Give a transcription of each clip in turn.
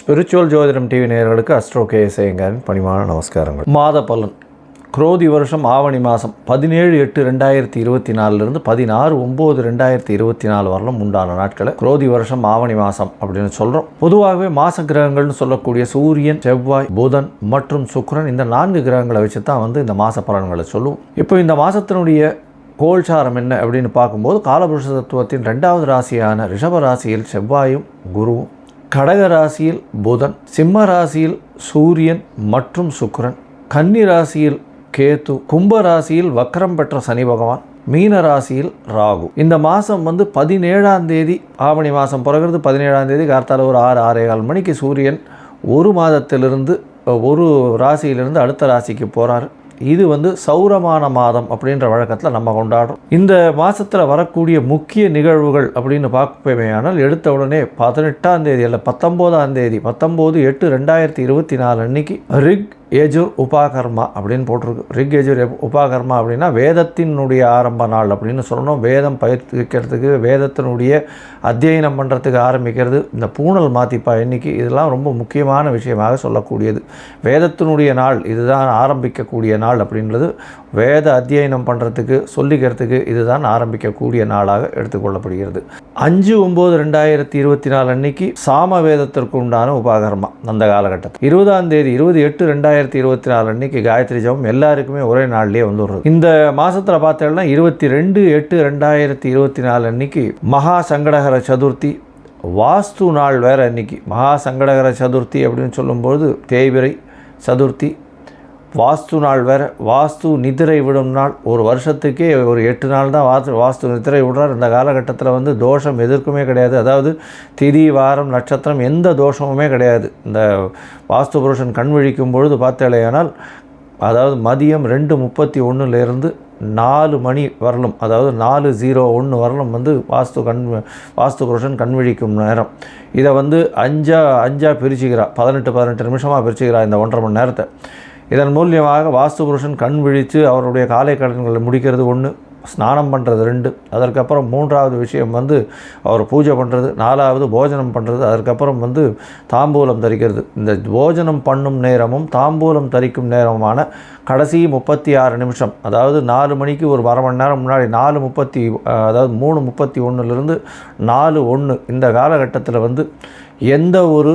Spiritual ஜோதிடம் TV நேயர்களுக்கு astro கேஎஸ்ஐங்காரின் பணிவான நமஸ்காரங்கள். மாத பலன். குரோதி வருஷம் ஆவணி மாதம் பதினேழு எட்டு ரெண்டாயிரத்தி இருபத்தி நாலுலேருந்து பதினாறு ஒம்பது ரெண்டாயிரத்தி இருபத்தி நாலு வரலும் உண்டான நாட்களை குரோதி வருஷம் ஆவணி மாதம் அப்படின்னு சொல்கிறோம் பொதுவாகவே மாச கிரகங்கள்னு சொல்லக்கூடிய சூரியன் செவ்வாய் புதன் மற்றும் சுக்ரன் இந்த நான்கு கிரகங்களை வச்சு தான் வந்து இந்த மாத பலன்களை சொல்லுவோம். இப்போ இந்த மாதத்தினுடைய கோல்சாரம் என்ன அப்படின்னு பார்க்கும்போது காலபுருஷ தத்துவத்தின் ரெண்டாவது ராசியான ரிஷப ராசியில் செவ்வாயும் குருவும் கடக ராசியில் புதன் சிம்ம ராசியில் சூரியன் மற்றும் சுக்கரன் கன்னி ராசியில் கேத்து கும்ப ராசியில் வக்கரம் பெற்ற சனி பகவான் மீன ராசியில் ராகு. இந்த மாதம் வந்து பதினேழாம் தேதி ஆவணி மாதம் பிறகுறது பதினேழாம் தேதி கார்த்தால ஒரு ஆறு ஆறே கால் மணிக்கு சூரியன் ஒரு மாதத்திலிருந்து ஒரு ராசியிலிருந்து அடுத்த ராசிக்கு போகிறாரு இது வந்து சௌரமான மாதம் அப்படின்ற வழக்கத்தில் நம்ம கொண்டாடுறோம். இந்த மாதத்தில் வரக்கூடிய முக்கிய நிகழ்வுகள் அப்படின்னு பார்ப்பேமையானால் எடுத்த உடனே பதினெட்டாம் தேதி அல்ல பத்தொம்போதாம் தேதி பத்தொம்போது எட்டு ரெண்டாயிரத்தி இருபத்தி நாலு அன்னைக்கு ரிக் ஏஜு உபாகர்மா அப்படின்னு போட்டிருக்கு. ரிக் ஏஜு உபாகர்மா அப்படின்னா வேதத்தினுடைய ஆரம்ப நாள் அப்படின்னு சொல்லணும். வேதம் பயிர்க்கிறதுக்கு வேதத்தினுடைய அத்தியனம் பண்ணுறதுக்கு ஆரம்பிக்கிறது. இந்த பூணல் மாத்திப்பா எண்ணிக்கை இதெல்லாம் ரொம்ப முக்கியமான விஷயமாக சொல்லக்கூடியது. வேதத்தினுடைய நாள் இதுதான் ஆரம்பிக்கக்கூடிய நாள் அப்படின்றது. வேத அத்தியனம் பண்ணுறதுக்கு சொல்லிக்கிறதுக்கு இதுதான் ஆரம்பிக்கக்கூடிய நாளாக எடுத்துக்கொள்ளப்படுகிறது. அஞ்சு ஒம்பது ரெண்டாயிரத்தி இருபத்தி நாலு அன்னைக்கு சாம வேதத்திற்கு உண்டான உபாகர்மா அந்த காலகட்டத்தில். இருபதாம் தேதி இருபது எட்டு ரெண்டாயிரத்தி இருபத்தி நாலு அன்னைக்கு காயத்ரி ஜபம் எல்லாருக்குமே ஒரே நாள்லேயே வந்துடுறது. இந்த மாதத்தில் பார்த்தோம்னா இருபத்தி ரெண்டு எட்டு ரெண்டாயிரத்தி இருபத்தி நாலு அன்னைக்கு மகா சங்கடகர சதுர்த்தி. வாஸ்து நாள் வேறு அன்னைக்கு. மகா சங்கடகர சதுர்த்தி அப்படின்னு சொல்லும்போது தேய்பிரை சதுர்த்தி. வாஸ்து நாள் வேறு வாஸ்து நிதிரை விடும் நாள். ஒரு வருஷத்துக்கே ஒரு எட்டு நாள் தான் வாஸ்து வாஸ்து நிதிரை விடுறார். இந்த காலகட்டத்தில் வந்து தோஷம் எதற்குமே கிடையாது. அதாவது திதி வாரம் நட்சத்திரம் எந்த தோஷமுமே கிடையாது. இந்த வாஸ்து புருஷன் கண் விழிக்கும் பொழுது பார்த்தாலேயானால் அதாவது மதியம் ரெண்டு முப்பத்தி ஒன்றுலேருந்து நாலு மணி வரலும் அதாவது நாலு ஜீரோ ஒன்று வரலும் வந்து வாஸ்து கண் வாஸ்து புருஷன் கண் விழிக்கும் நேரம். இதை வந்து அஞ்சா அஞ்சா பிரிச்சுக்கிறா பதினெட்டு பதினெட்டு நிமிஷமாக பிரிச்சுக்கிறா இந்த ஒன்றரை மணி நேரத்தை. இதன் மூலியமாக வாஸ்து புருஷன் கண் விழித்து அவருடைய காலை கடன்களை முடிக்கிறது ஒன்று ஸ்நானம் பண்ணுறது ரெண்டு. அதற்கப்புறம் மூன்றாவது விஷயம் வந்து அவர் பூஜை பண்ணுறது நாலாவது போஜனம் பண்ணுறது அதற்கப்புறம் வந்து தாம்பூலம் தரிக்கிறது. இந்த போஜனம் பண்ணும் நேரமும் தாம்பூலம் தரிக்கும் நேரமுமான கடைசி முப்பத்தி ஆறு நிமிஷம் அதாவது நாலு மணிக்கு ஒரு அரை மணி நேரம் முன்னாடி நாலு முப்பத்தி அதாவது மூணு முப்பத்தி ஒன்றுலேருந்து நாலு ஒன்று இந்த காலகட்டத்தில் வந்து எந்த ஒரு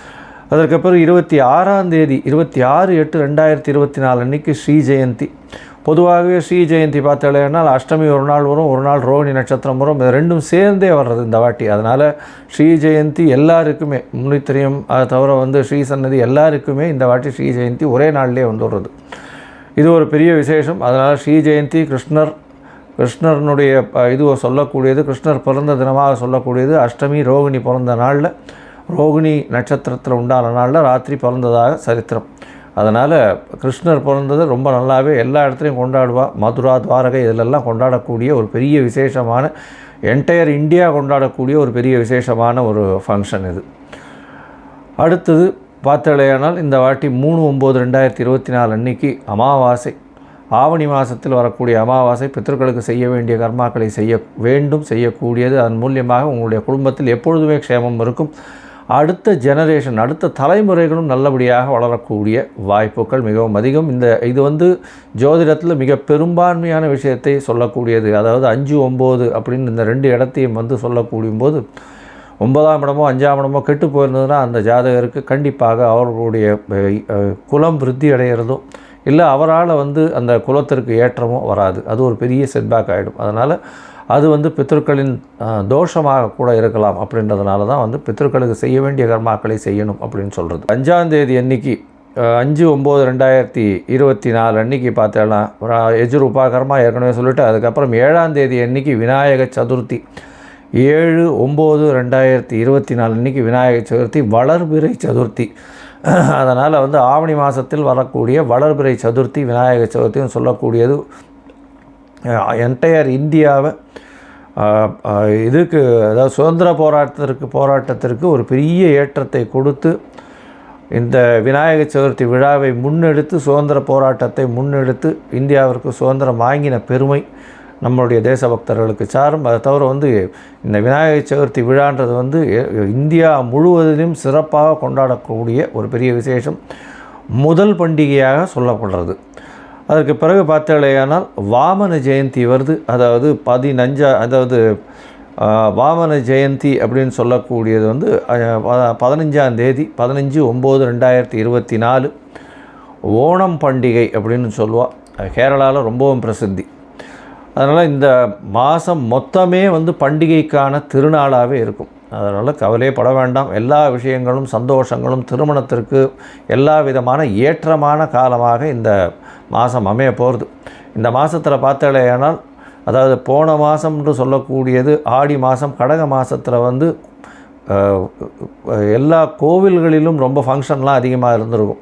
அதற்கப்புறம் இருபத்தி ஆறாம் தேதி இருபத்தி ஆறு எட்டு ரெண்டாயிரத்தி இருபத்தி நாலு அன்றைக்கி ஸ்ரீ ஜெயந்தி. பொதுவாகவே ஸ்ரீ ஜெயந்தி பார்த்தாலேனால் அஷ்டமி ஒரு நாள் வரும் ஒரு நாள் ரோஹிணி நட்சத்திரம் வரும் இது ரெண்டும் சேர்ந்தே வர்றது இந்த வாட்டி. அதனால் ஸ்ரீ ஜெயந்தி எல்லாருக்குமே முன்னித்திரியம் அதை தவிர வந்து ஸ்ரீ சன்னதி எல்லாருக்குமே இந்த வாட்டி ஸ்ரீ ஜெயந்தி ஒரே நாள்லேயே வந்துடுறது. இது ஒரு பெரிய விசேஷம். அதனால் ஸ்ரீ ஜெயந்தி கிருஷ்ணர் கிருஷ்ணர்னுடைய இது சொல்லக்கூடியது கிருஷ்ணர் பிறந்த தினமாக சொல்லக்கூடியது அஷ்டமி ரோகிணி பிறந்த நாளில் ரோகிணி நட்சத்திரத்தில் உண்டான நாளில் ராத்திரி பிறந்ததாக சரித்திரம். அதனால் கிருஷ்ணர் பிறந்தது ரொம்ப நல்லாவே எல்லா இடத்துலையும் கொண்டாடுவா. மதுரா துவாரகை இதிலெல்லாம் கொண்டாடக்கூடிய ஒரு பெரிய விசேஷமான என்டையர் இந்தியா கொண்டாடக்கூடிய ஒரு பெரிய விசேஷமான ஒரு ஃபங்க்ஷன் இது. அடுத்தது பார்த்தலையானால் இந்த வாட்டி மூணு ஒம்பது ரெண்டாயிரத்தி இருபத்தி நாலு அன்னைக்கு அமாவாசை. ஆவணி மாதத்தில் வரக்கூடிய அமாவாசை பித்தர்களுக்கு செய்ய வேண்டிய கர்மாக்களை செய்ய வேண்டும் செய்யக்கூடியது. அதன் மூலியமாக உங்களுடைய குடும்பத்தில் எப்பொழுதுமே க்ஷேமம் இருக்கும். அடுத்த ஜெனரேஷன் அடுத்த தலைமுறைகளும் நல்லபடியாக வளரக்கூடிய வாய்ப்புகள் மிகவும் அதிகம். இந்த இது வந்து ஜோதிடத்தில் மிக பெரும்பான்மையான விஷயத்தை சொல்லக்கூடியது. அதாவது அஞ்சு ஒம்பது அப்படின்னு இந்த ரெண்டு இடத்தையும் வந்து சொல்லக்கூடிய போது ஒன்பதாம் இடமோ அஞ்சாம் இடமோ கெட்டு போயிருந்ததுன்னா அந்த ஜாதகருக்கு கண்டிப்பாக அவர்களுடைய குலம் விருத்தி அடைகிறதோ இல்லை அவரால் வந்து அந்த குலத்திற்கு ஏற்றமோ வராது. அது ஒரு பெரிய செட்பேக் ஆகிடும் அதனால் அது வந்து பித்தர்களின் தோஷமாக கூட இருக்கலாம் அப்படின்றதுனால தான் வந்து பித்தர்களுக்கு செய்ய வேண்டிய கர்மாக்களை செய்யணும் அப்படின்னு சொல்கிறது அஞ்சாந்தேதி அன்னைக்கு அஞ்சு ஒம்பது ரெண்டாயிரத்தி இருபத்தி நாலு அன்னைக்கு பார்த்தேன்னா எஜுர் உபாகரமாக ஏற்கனவே சொல்லிவிட்டு அதுக்கப்புறம் ஏழாம் தேதி அன்னைக்கு விநாயக சதுர்த்தி. ஏழு ஒம்பது ரெண்டாயிரத்தி இருபத்தி நாலு அன்னைக்கு விநாயகர் சதுர்த்தி வளர்பிறை சதுர்த்தி. அதனால் வந்து ஆவணி மாதத்தில் வரக்கூடிய வளர்பிறை சதுர்த்தி விநாயகர் சதுர்த்தின்னு சொல்லக்கூடியது என்டையர் இந்தியாவை இதுக்கு அதாவது சுதந்திர போராட்டத்திற்கு போராட்டத்திற்கு ஒரு பெரிய ஏற்றத்தை கொடுத்து இந்த விநாயகர் சதுர்த்தி விழாவை முன்னெடுத்து சுதந்திர போராட்டத்தை முன்னெடுத்து இந்தியாவிற்கு சுதந்திரம் வாங்கின பெருமை நம்மளுடைய தேசபக்தர்களுக்கு சாரும். அதை தவிர வந்து இந்த விநாயகர் சதுர்த்தி விழான்றது வந்து இந்தியா முழுவதிலும் சிறப்பாக கொண்டாடக்கூடிய ஒரு பெரிய விசேஷம். முதல் பண்டிகையாக சொல்லப்படுறது. அதற்கு பிறகு பார்த்தாலேயானால் வாமன ஜெயந்தி வருது. அதாவது பதினஞ்சா அதாவது வாமன ஜெயந்தி அப்படின்னு சொல்லக்கூடியது வந்து பதினஞ்சாம் தேதி பதினஞ்சு ஒம்பது ரெண்டாயிரத்தி இருபத்தி நாலு ஓணம் பண்டிகை அப்படின்னு சொல்லுவாள் கேரளாவில் ரொம்பவும் பிரசித்தி. அதனால் இந்த மாதம் மொத்தமே வந்து பண்டிகைக்கான திருநாளாகவே இருக்கும். அதனால் கவலையே பட வேண்டாம். எல்லா விஷயங்களும் சந்தோஷங்களும் திருமணத்திற்கு எல்லா விதமான ஏற்றமான காலமாக இந்த மாதம் அமைய போகிறது. இந்த மாதத்தில் பார்த்தாலேயானால் அதாவது போன மாதம்னு சொல்லக்கூடியது ஆடி மாதம் கடக மாதத்தில் வந்து எல்லா கோவில்களிலும் ரொம்ப ஃபங்க்ஷன்லாம் அதிகமாக இருந்திருக்கும்.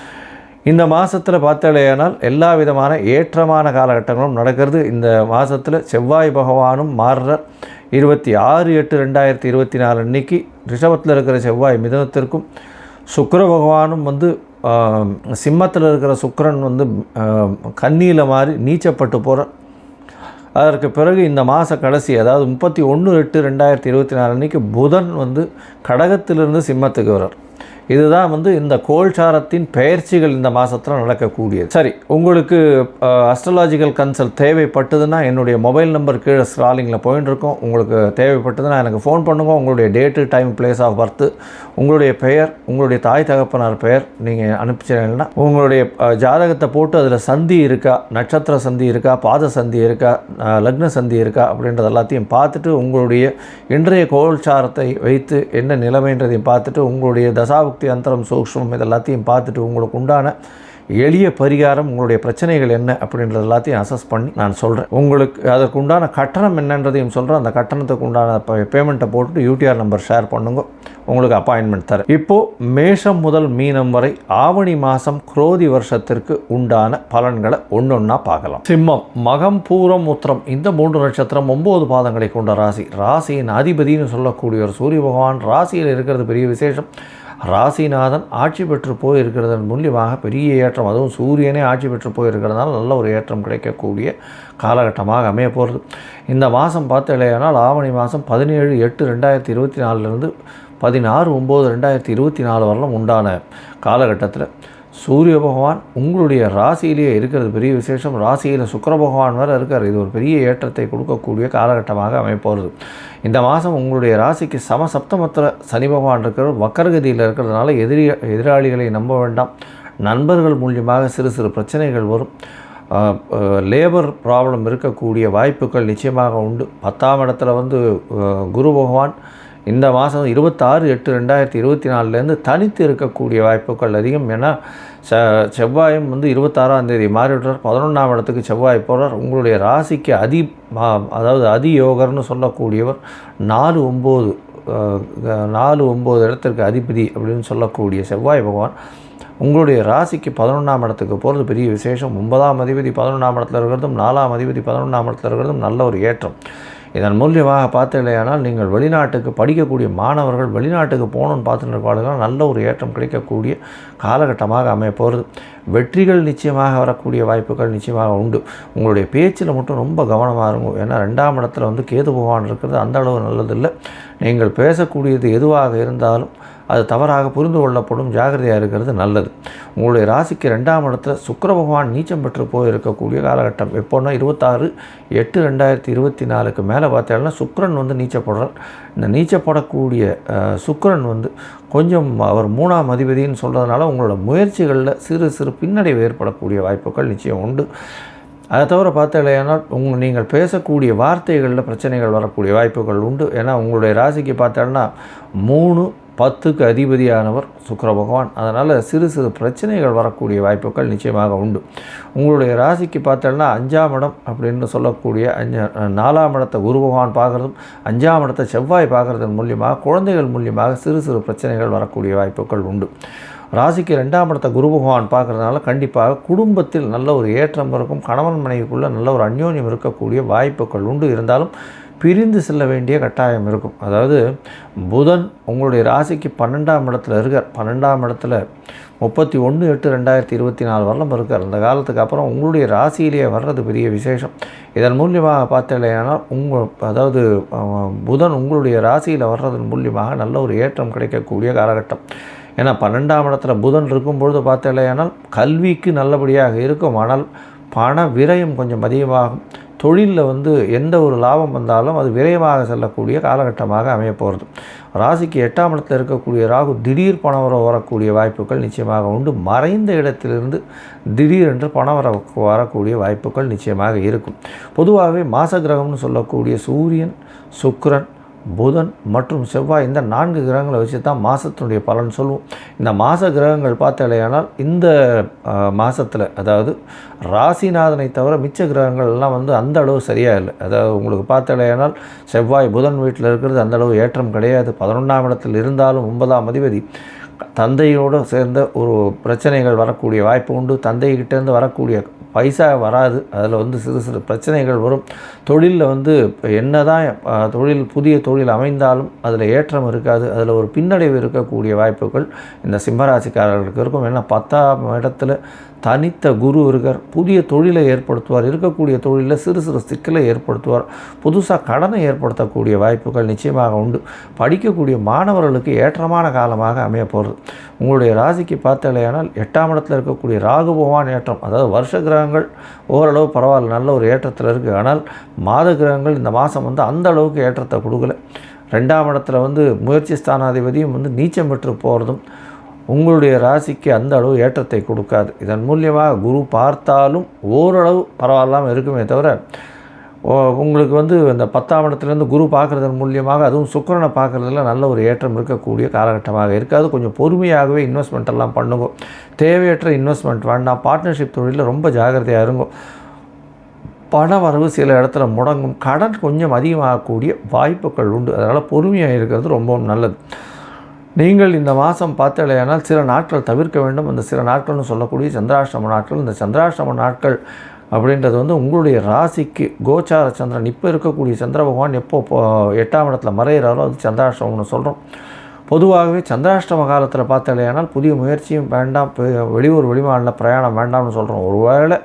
இந்த மாதத்தில் பார்த்தாலேயானால் எல்லா விதமான ஏற்றமான காலகட்டங்களும் நடக்கிறது. இந்த மாதத்தில் செவ்வாய் பகவானும் மாறுற இருபத்தி ஆறு எட்டு ரெண்டாயிரத்தி இருபத்தி நாலு அன்னைக்கு ரிஷபத்தில் இருக்கிற செவ்வாய் மிதனத்திற்கும் சுக்கர பகவானும் வந்து சிம்மத்தில் இருக்கிற சுக்கரன் வந்து கண்ணியில் மாறி நீச்சப்பட்டு போகிற அதற்கு பிறகு இந்த மாத கடைசி அதாவது முப்பத்தி ஒன்று எட்டு ரெண்டாயிரத்தி இருபத்தி நாலு அன்றைக்கி புதன் வந்து கடகத்திலிருந்து சிம்மத்துக்கு வர்றார். இதுதான் வந்து இந்த கோல்சாரத்தின் பெயர்ச்சிகள் இந்த மாதத்தில் நடக்கக்கூடியது. சரி உங்களுக்கு அஸ்ட்ரலாஜிக்கல் கன்சல்ட் தேவைப்பட்டதுன்னா என்னுடைய மொபைல் நம்பர் கீழே ஸ்ட்ராலிங்கில் போயின்னு இருக்கோம். உங்களுக்கு தேவைப்பட்டதுன்னா எனக்கு ஃபோன் பண்ணுங்க. உங்களுடைய date time place of birth உங்களுடைய பெயர் உங்களுடைய தாய் தகப்பனார் பெயர் நீங்கள் அனுப்பிச்சிங்கன்னா உங்களுடைய ஜாதகத்தை போட்டு அதில் சந்தி இருக்கா நட்சத்திர சந்தி இருக்கா பாத சந்தி இருக்கா லக்ன சந்தி இருக்கா அப்படின்றது எல்லாத்தையும் பார்த்துட்டு உங்களுடைய இன்றைய கோல்சாரத்தை வைத்து என்ன நிலைமைன்றதையும் பார்த்துட்டு உங்களுடைய சக்தி அந்தரம் சூக்ஷ்மம் இது எல்லாத்தையும் பார்த்துட்டு உங்களுக்கு உண்டான எளிய பரிகாரம் உங்களுடைய பிரச்சனைகள் என்ன அப்படின்றது எல்லாத்தையும் அசஸ் பண்ணி நான் சொல்கிறேன் உங்களுக்கு அதற்கு உண்டான கட்டணம் என்னன்றதையும் சொல்கிறேன் அந்த கட்டணத்துக்கு உண்டான பேமெண்ட்டை போட்டுட்டு யூடிஆர் நம்பர் ஷேர் பண்ணுங்க. உங்களுக்கு அப்பாயின்மெண்ட் தரேன். இப்போது மேஷம் முதல் மீனம் வரை ஆவணி மாதம் குரோதி வருஷத்திற்கு உண்டான பலன்களை ஒன்று ஒன்றா பார்க்கலாம். சிம்மம் மகம் பூரம் உத்திரம் இந்த மூன்று நட்சத்திரம் ஒம்பது பாதங்களை கொண்ட ராசி. ராசியின் அதிபதினு சொல்லக்கூடிய ஒரு சூரிய பகவான் ராசியில் இருக்கிறது பெரிய விசேஷம். ராசிநாதன் ஆட்சி பெற்று போயிருக்கிறதன் மூலியமாக பெரிய ஏற்றம் அதுவும் சூரியனே ஆட்சி பெற்று போயிருக்கிறதுனால நல்ல ஒரு ஏற்றம் கிடைக்கக்கூடிய காலகட்டமாக அமைய போகிறது. இந்த மாதம் பார்த்து இல்லையானால் ஆவணி மாதம் பதினேழு எட்டு ரெண்டாயிரத்தி இருபத்தி நாலுலேருந்து பதினாறு ஒம்பது ரெண்டாயிரத்தி இருபத்தி நாலு வரலாம் உண்டான காலகட்டத்தில் சூரிய பகவான் உங்களுடைய ராசியிலேயே இருக்கிறது. பெரிய விசேஷம். ராசியில் சுக்கர பகவான் வேறு இருக்கார். இது ஒரு பெரிய ஏற்றத்தை கொடுக்கக்கூடிய காலகட்டமாக அமைப்போகிறது இந்த மாதம் உங்களுடைய ராசிக்கு சம சப்தமத்தில் சனி பகவான் இருக்கிற வக்கரகதியில் இருக்கிறதுனால எதிரி எதிராளிகளை நம்ப வேண்டாம். நண்பர்கள் மூலியமாக சிறு சிறு பிரச்சனைகள் வரும். லேபர் ப்ராப்ளம் இருக்கக்கூடிய வாய்ப்புகள் நிச்சயமாக உண்டு. பத்தாம் இடத்துல வந்து குரு பகவான் இந்த மாதம் இருபத்தாறு எட்டு ரெண்டாயிரத்தி இருபத்தி நாலுலேருந்து தனித்து இருக்கக்கூடிய வாய்ப்புகள் அதிகம். ஏன்னா செ செவ்வாயும் வந்து இருபத்தாறாம் தேதி மாறிவிட்டார். பதினொன்றாம் இடத்துக்கு செவ்வாய் போகிறார் உங்களுடைய ராசிக்கு அதி அதாவது அதி யோகர்னு சொல்லக்கூடியவர் நாலு ஒம்பது நாலு ஒம்பது இடத்திற்கு அதிபதி அப்படின்னு சொல்லக்கூடிய செவ்வாய் பகவான் உங்களுடைய ராசிக்கு பதினொன்றாம் இடத்துக்கு போகிறது பெரிய விசேஷம். ஒன்பதாம் அதிபதி பதினொன்றாம் இடத்துல இருக்கிறதும் நாலாம் அதிபதி பதினொன்றாம் இடத்துல இருக்கிறதும் நல்ல ஒரு ஏற்றம். இதன் மூலியமாக பார்த்தீங்களேயானால் நீங்கள் வெளிநாட்டுக்கு படிக்கக்கூடிய மாணவர்கள் வெளிநாட்டுக்கு போகணும்னு பார்த்துட்டு இருப்பார்கள் நல்ல ஒரு ஏற்றம் கிடைக்கக்கூடிய காலகட்டமாக அமைய போகிறது வெற்றிகள் நிச்சயமாக வரக்கூடிய வாய்ப்புகள் நிச்சயமாக உண்டு. உங்களுடைய பேச்சில் மட்டும் ரொம்ப கவனமாக இருக்கும் ஏன்னா ரெண்டாம் இடத்துல வந்து கேது பகவான் இருக்கிறது அந்த அளவு நல்லதில்லை. நீங்கள் பேசக்கூடியது எதுவாக இருந்தாலும் அது தவறாக புரிந்து கொள்ளப்படும் ஜாகிரதையாக இருக்கிறது நல்லது. உங்களுடைய ராசிக்கு ரெண்டாம் இடத்துல சுக்கர பகவான் நீச்சம் பெற்று போயிருக்கக்கூடிய காலகட்டம். எப்போன்னா இருபத்தாறு எட்டு ரெண்டாயிரத்தி இருபத்தி நாலுக்கு மேலே பார்த்தீங்கன்னா சுக்கரன் வந்து நீச்சப்படுறார். இந்த நீச்சப்படக்கூடிய சுக்கரன் வந்து கொஞ்சம் அவர் மூணாம் அதிபதினு சொல்கிறதுனால உங்களோட முயற்சிகளில் சிறு சிறு பின்னடைவு ஏற்படக்கூடிய வாய்ப்புகள் நிச்சயம் உண்டு. அதை தவிர பார்த்தாலேனால் உங்கள் நீங்கள் பேசக்கூடிய வார்த்தைகளில் பிரச்சனைகள் வரக்கூடிய வாய்ப்புகள் உண்டு. ஏன்னா உங்களுடைய ராசிக்கு பார்த்தோன்னா மூணு பத்துக்கு அதிபதியானவர் சுக்கர பகவான் அதனால் சிறு சிறு பிரச்சனைகள் வரக்கூடிய வாய்ப்புகள் நிச்சயமாக உண்டு. உங்களுடைய ராசிக்கு பார்த்தோன்னா அஞ்சாம் இடம் அப்படின்னு சொல்லக்கூடிய அஞ்சா நாலாம் இடத்தை குரு பகவான் பார்க்குறதும் அஞ்சாம் இடத்தை செவ்வாய் பார்க்குறதன் மூலியமாக குழந்தைகள் மூலியமாக சிறு சிறு பிரச்சனைகள் வரக்கூடிய வாய்ப்புகள் உண்டு. ராசிக்கு ரெண்டாம் இடத்தை குரு பகவான் பார்க்குறதுனால கண்டிப்பாக குடும்பத்தில் நல்ல ஒரு ஏற்றம் இருக்கும். கணவன் மனைவிக்குள்ளே நல்ல ஒரு அந்யோன்யம் இருக்கக்கூடிய வாய்ப்புகள் உண்டு. இருந்தாலும் பிரிந்து செல்ல வேண்டிய கட்டாயம் இருக்கும். அதாவது புதன் உங்களுடைய ராசிக்கு பன்னெண்டாம் இடத்துல இருக்கார். பன்னெண்டாம் இடத்துல முப்பத்தி ஒன்று எட்டு ரெண்டாயிரத்தி இருபத்தி நாலு வரலம் இருக்கார். அந்த காலத்துக்கு அப்புறம் உங்களுடைய ராசியிலேயே வர்றது பெரிய விசேஷம். இதன் மூலியமாக பார்த்தலையானால் உங்கள் அதாவது புதன் உங்களுடைய ராசியில் வர்றதன் மூலியமாக நல்ல ஒரு ஏற்றம் கிடைக்கக்கூடிய காலகட்டம். ஏன்னா பன்னெண்டாம் இடத்துல புதன் இருக்கும்பொழுது பார்த்தலையானால் கல்விக்கு நல்லபடியாக இருக்கும். ஆனால் பண விரயம் கொஞ்சம் அதிகமாகும். தொழிலில் வந்து எந்த ஒரு லாபம் வந்தாலும் அது விரைவாக செல்லக்கூடிய காலகட்டமாக அமைய போகிறது. ராசிக்கு எட்டாம் இடத்தில் இருக்கக்கூடிய ராகு திடீர் பணம் வர வரக்கூடிய வாய்ப்புகள் நிச்சயமாக உண்டு. மறைந்த இடத்திலிருந்து திடீரென்று பணம் வர வரக்கூடிய வாய்ப்புகள் நிச்சயமாக இருக்கும். பொதுவாகவே மாச கிரகம்னு சொல்லக்கூடிய சூரியன் சுக்கரன் புதன் மற்றும் செவ்வாய் இந்த நான்கு கிரகங்களை வச்சு தான் மாதத்தினுடைய பலன் சொல்லுவோம் இந்த மாத கிரகங்கள் பார்த்தாலேயானால் இந்த மாதத்தில் அதாவது ராசிநாதனை தவிர மிச்ச கிரகங்கள் எல்லாம் வந்து அந்த அளவு சரியாக இல்லை. அதாவது உங்களுக்கு பார்த்தாலேயானால் செவ்வாய் புதன் வீட்டில் இருக்கிறது அந்த அளவு ஏற்றம் கிடையாது. பதினொன்றாம் இடத்தில் இருந்தாலும் ஒன்பதாம் அதிபதி தந்தையோடு சேர்ந்த ஒரு பிரச்சனைகள் வரக்கூடிய வாய்ப்பு உண்டு. தந்தைகிட்டேருந்து வரக்கூடிய பைசா வராது. அதில் வந்து சிறு சிறு பிரச்சனைகள் வரும். தொழிலில் வந்து என்ன தான் தொழில் புதிய தொழில் அமைந்தாலும் அதில் ஏற்றம் இருக்காது. அதில் ஒரு பின்னடைவு இருக்கக்கூடிய வாய்ப்புகள் இந்த சிம்மராசிக்காரர்களுக்கு இருக்கும். ஏன்னா பத்தாம் இடத்துல தனித்த குரு இருக்கார் புதிய தொழிலை ஏற்படுத்துவார் இருக்கக்கூடிய தொழிலில் சிறு சிறு சிக்கலை ஏற்படுத்துவார் புதுசாக கடனை ஏற்படுத்தக்கூடிய வாய்ப்புகள் நிச்சயமாக உண்டு. படிக்கக்கூடிய மாணவர்களுக்கு ஏற்றமான காலமாக அமைய போகிறது. உங்களுடைய ராசிக்கு பார்த்தாலேயானால் எட்டாம் இடத்துல இருக்கக்கூடிய ராகு பகவான் ஏற்றம் அதாவது வருஷ கிரகங்கள் ஓரளவு பரவாயில்ல நல்ல ஒரு ஏற்றத்தில் இருக்குது ஆனால் மாத கிரகங்கள் இந்த மாதம் வந்து அந்த அளவுக்கு ஏற்றத்தை கொடுக்கல. ரெண்டாம் இடத்துல வந்து முயற்சி ஸ்தானாதிபதியும் வந்து நீச்சம் பெற்று போகிறதும் உங்களுடைய ராசிக்கு அந்த அளவு ஏற்றத்தை கொடுக்காது. இதன் மூலியமாக குரு பார்த்தாலும் ஓரளவு பரவாயில்லாமல் இருக்குமே தவிர உங்களுக்கு வந்து இந்த பத்தாம் இடத்துலேருந்து குரு பார்க்குறதன் மூலியமாக அதுவும் சுக்கரனை பார்க்குறதுல நல்ல ஒரு ஏற்றம் இருக்கக்கூடிய காலகட்டமாக இருக்காது கொஞ்சம் பொறுமையாகவே இன்வெஸ்ட்மெண்ட் எல்லாம் பண்ணுங்க. தேவையற்ற இன்வெஸ்ட்மெண்ட் வேண்டாம். பார்ட்னர்ஷிப் தொழிலில் ரொம்ப ஜாகிரதையாக இருங்கும் பண வரவு சில இடத்துல முடங்கும். கடன் கொஞ்சம் அதிகமாகக்கூடிய வாய்ப்புகள் உண்டு. அதனால் பொறுமையாக இருக்கிறது ரொம்பவும் நல்லது. நீங்கள் இந்த மாதம் பார்த்தலையானால் சில நாட்கள் தவிர்க்க வேண்டும். அந்த சில நாட்கள்னு சொல்லக்கூடிய சந்திராஷ்டம நாட்கள். இந்த சந்திராஷ்டம நாட்கள் அப்படின்றது வந்து உங்களுடைய ராசிக்கு கோச்சார சந்திரன். இப்போ இருக்கக்கூடிய சந்திர பகவான் எப்போ எட்டாம் இடத்துல மறையிறாரோ அது சந்திராஷ்டமம்னு சொல்கிறோம் பொதுவாகவே சந்திராஷ்டம காலத்தில் பார்த்தலையானால் புதிய முயற்சியும் வேண்டாம். வெளியூர் வெளிமாநில பிரயாணம் வேண்டாம்னு சொல்கிறோம் ஒருவேளை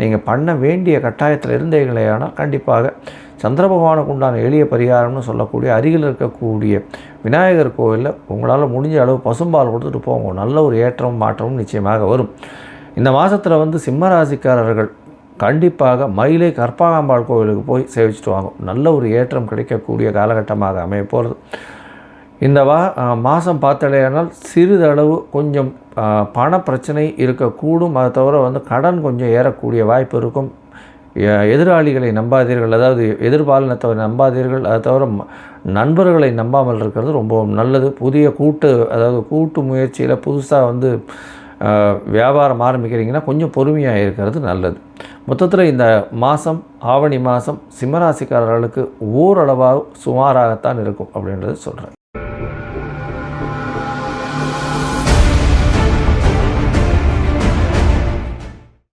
நீங்கள் பண்ண வேண்டிய கட்டாயத்தில் இருந்தீங்களேயானால் கண்டிப்பாக சந்திர பகவானுக்கு உண்டான எளிய பரிகாரம்னு சொல்லக்கூடிய அருகில் இருக்கக்கூடிய விநாயகர் கோவிலில் உங்களால் முடிஞ்ச அளவு பசும்பால் கொடுத்துட்டு போங்க. நல்ல ஒரு ஏற்றமும் மாற்றமும் நிச்சயமாக வரும். இந்த மாதத்தில் வந்து சிம்மராசிக்காரர்கள் கண்டிப்பாக மயிலை கற்பாகாம்பாள் கோவிலுக்கு போய் சேவிச்சுட்டு வாங்க. நல்ல ஒரு ஏற்றம் கிடைக்கக்கூடிய காலகட்டமாக அமைய போகிறது இந்த வா மாதம் பார்த்தடையானால் சிறிதளவு கொஞ்சம் பண பிரச்சனை இருக்கக்கூடும். அதை தவிர வந்து கடன் கொஞ்சம் ஏறக்கூடிய வாய்ப்பு இருக்கும். எதிராளிகளை நம்பாதீர்கள். அதாவது எதிர்பாலினத்தவரை நம்பாதீர்கள். அதை தவிர நண்பர்களை நம்பாமல் இருக்கிறது ரொம்பவும் நல்லது. புதிய கூட்டு அதாவது கூட்டு முயற்சியில் புதுசாக வந்து வியாபாரம் ஆரம்பிக்கிறீங்கன்னா கொஞ்சம் பொறுமையாக இருக்கிறது நல்லது. மொத்தத்தில் இந்த மாதம் ஆவணி மாதம் சிம்மராசிக்காரர்களுக்கு ஓரளவாக சுமாராகத்தான் இருக்கும் அப்படின்றது சொல்கிறேன்